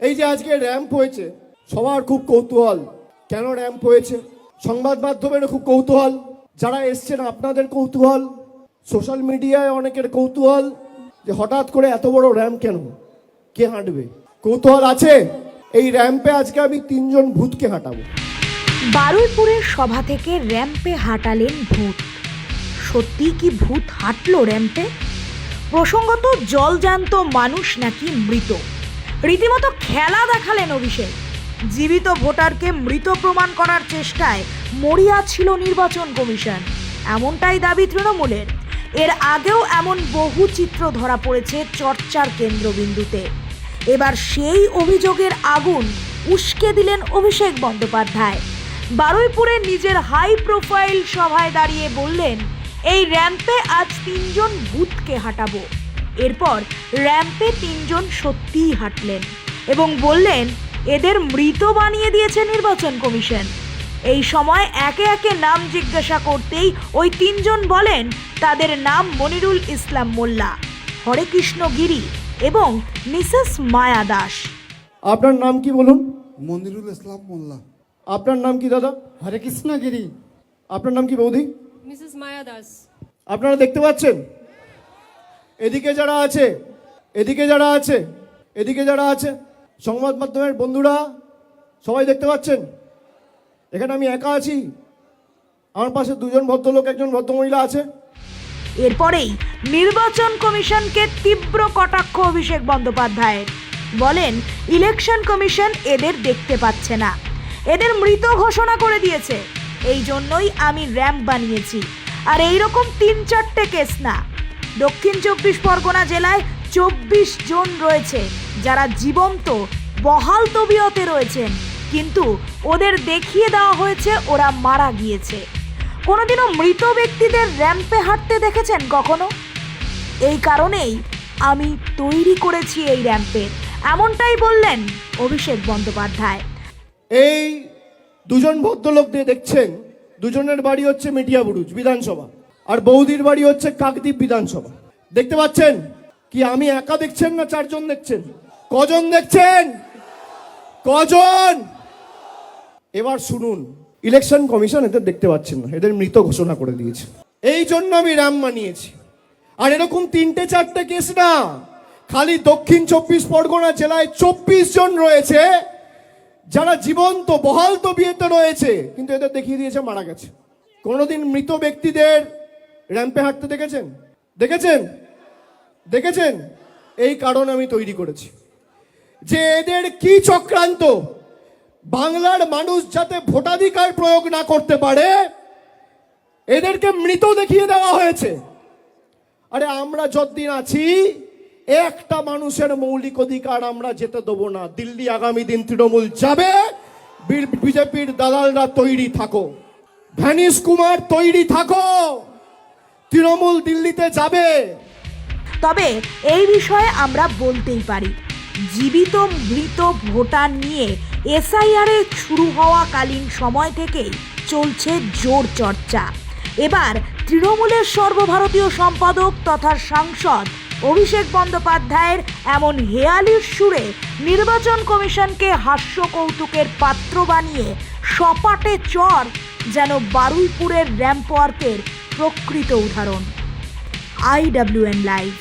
এই যে আজকে র্যাম্প হয়েছে, সবার খুব কৌতূহল। কেন র্যাম্প হয়েছে? সংবাদ মাধ্যমেরও খুব কৌতূহল। যারা এসছেন, আপনাদের কৌতূহল। সোশ্যাল মিডিয়ায় অনেকের কৌতূহল যে হঠাৎ করে এত বড় র্যাম্প কেন? কে হাঁটবে? কৌতূহল আছে? এই র্যাম্পে আজকে আমি তিনজন ভূতকে হাঁটাবো। বারুইপুরের সভা থেকে র্যাম্পে হাঁটালেন ভূত। সত্যি কি ভূত হাঁটলো র্যাম্পে? প্রসঙ্গত, জলজান্ত মানুষ নাকি মৃত? রীতিমতো খেলা দেখালেন অভিষেক। জীবিত ভোটারকে মৃত প্রমাণ করার চেষ্টায় মরিয়া ছিল নির্বাচন কমিশন। এমনটাই দাবি তৃণমূলের। এর আগেও এমন বহু চিত্র ধরা পড়েছে চর্চার কেন্দ্রবিন্দুতে। এবার সেই অভিযোগের আগুন উস্কে দিলেন অভিষেক বন্দ্যোপাধ্যায়। বারুইপুরে নিজের হাই প্রোফাইল সভায় দাঁড়িয়ে বললেন, এই র্যাম্পে আজ তিনজন ভূতকে হাঁটাবো। এরপর র্যাম্পে তিনজন সত্যিই হাঁটলেন এবং বললেন এদের মৃত বানিয়ে দিয়েছে নির্বাচন কমিশন। এই সময় একে একে নাম জিজ্ঞাসা করতেই ওই তিনজন বলেন তাদের নাম মনিরুল ইসলাম মোল্লা হরেকৃষ্ণ গিরি এবং মিসেস মায়া দাস। আপনার নাম কি বলুন? মনিরুল ইসলাম মোল্লা। আপনার নাম কি দাদা? হরে কৃষ্ণগিরি আপনার নাম কি বৌদি? মিসেস মায়া দাস। আপনারা দেখতে পাচ্ছেন? এদিকে যারা আছে, এদিকে যারা আছে, এদিকে যারা আছে, সংবাদ মাধ্যমের বন্ধুরা, সবাই দেখতে পাচ্ছেন? এখানে আমি একা আছি। আমার পাশে দুজন ভদ্রলোক, একজন ভদ্রমহিলা আছে। এরপরেই নির্বাচন কমিশনকে তীব্র কটাক্ষ অভিষেক বন্দ্যোপাধ্যায়ের। বলেন, ইলেকশন কমিশন এদের দেখতে পাচ্ছে না। এদের মৃত ঘোষণা করে দিয়েছে। এই জন্যই আমি র্যাম্প বানিয়েছি। আর এই রকম তিন চারটে কেস না। দক্ষিণ চব্বিশ পরগনা জেলায় চব্বিশ জন রয়েছে, যারা জীবন্ত, বহাল তবিয়তে রয়েছেন। কিন্তু ওদের দেখিয়ে দেওয়া হয়েছে ওরা মারা গিয়েছে। কোনোদিনও মৃত ব্যক্তিদের র্যাম্পে হাঁটতে দেখেছেন কখনো? এই কারণেই আমি তৈরি করেছি এই র্যাম্পের এমনটাই বললেন অভিষেক বন্দ্যোপাধ্যায়। এই দুজন ভদ্রলোক দিয়ে দেখছেন, দুজনের বাড়ি হচ্ছে মিডিয়া বুরুজ, বিধানসভা। আর বৌদির বাড়ি হচ্ছে কাকদ্বীপ বিধানসভা। দেখতে পাচ্ছেন? কি আমি একা দেখছেন না চারজন দেখছেন? কজন দেখছেন? কজন? এবার শুনুন ইলেকশন কমিশন এদের দেখতে পাচ্ছেন না, এদের মৃত ঘোষণা করে দিয়েছে। এই জন্য আমি রাম মানিয়েছি। আর এরকম তিনটে চারটে কেস না, খালি দক্ষিণ চব্বিশ পরগনা জেলায় চব্বিশ জন রয়েছে, যারা জীবন্ত, বহাল তো বিয়েতে রয়েছে, কিন্তু এদের দেখিয়ে দিয়েছে মারা গেছে। কোনোদিন মৃত ব্যক্তিদের র্যাম্পে হাঁটতে দেখেছেন? দেখেছেন? দেখেছেন? এই কারণ আমি তৈরি করেছি। যে এদের কি চক্রান্ত? বাংলার মানুষ যাতে ভোটাধিকার প্রয়োগ না করতে পারে, এদেরকে মৃত দেখিয়ে দেওয়া হয়েছে। আরে আমরা যতদিন আছি, একটা মানুষের মৌলিক অধিকার আমরা যেতে দেবো না। দিল্লি আগামী দিন তৃণমূল যাবে বিজেপির দালালরা তৈরি থাকো। ভ্যানিশ কুমার তৈরি থাকো। তৃণমূল দিল্লিতে যাবে। তবে এই বিষয়ে আমরা বলতেই পারি, জীবিত মৃত ভোটার নিয়ে এসআইআর শুরু হওয়াকালীন সময় থেকেই চলছে জোর চর্চা। এবার তৃণমূলের সর্বভারতীয় সম্পাদক তথা সাংসদ অভিষেক বন্দ্যোপাধ্যায়ের এমন হেয়ালির সুরে নির্বাচন কমিশনকে হাস্য কৌতুকের পাত্র বানিয়ে সপাটে চর যেন বারুইপুরের র্যাম্প ওয়ার্কের প্রকৃত উদাহরণ। আইডাব্লিউএন লাইভ